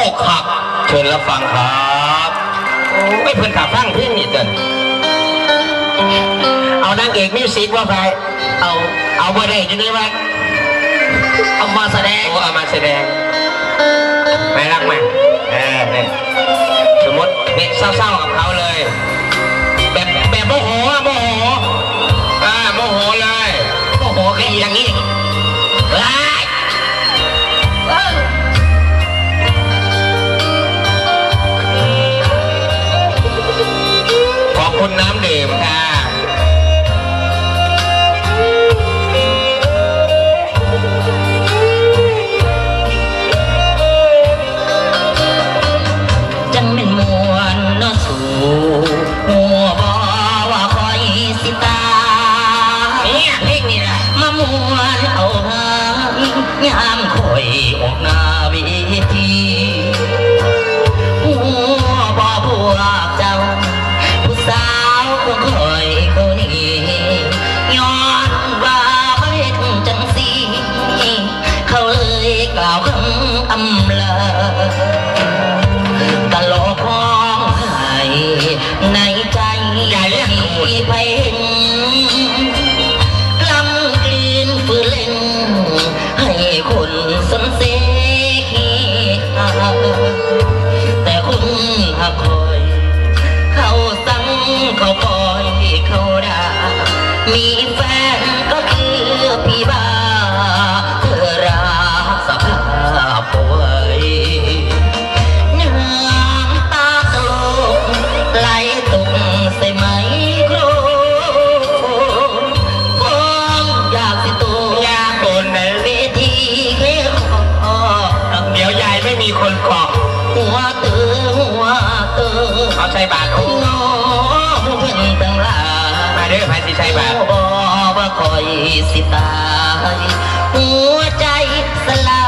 อกหัก เชิญรับฟังครับโอ้ไม่เพิ่นขาฟังเพลงนี่เดินเอานางเอกมิวสิกว่าไปเอาเอาบ่ได้จะได้ว่าเอามาแสดงโอ้เอามาแสดงไม่รักไหมเออเนี่ยสมมติเนี่ยเศร้าๆกับเขาเลย จังเป็นมวนนาะสู่หัวบ่ว่าคอยสิตาเนี่ยเพลงนี่แหละมามวนเอาหางยามคอยออกหน้าเวทีหัวบ่พวกเจ้า ผู้สาวของคอยเขานี่ย้อนว่าเฮ็ดจังสีเขาเลยกล่าวคำอำลา มีเพลงกล้ำกลืนฝืนเล่น ให้คนสนเสกแต่คุณหากคอย เขาสั่งเขาปล่อยเขาด่ามีแฟน ไม่มีคนเกาะหัวเตือหัวเตือเขาใช้บาทโอ้งอผู้เพื่อนตั้งหลายมาเด้อพายสิใช้บาทบอว่าคอยสิตายหัวใจสลาย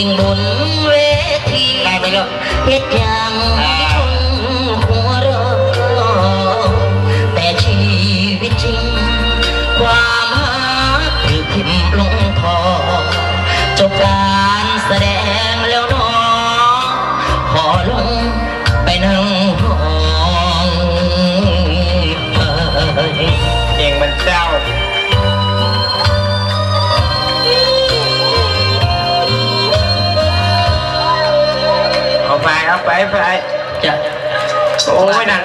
กิ่งบุนเวทีไปเลยเฮ็ดยา ไปจะโอ้ยนั่น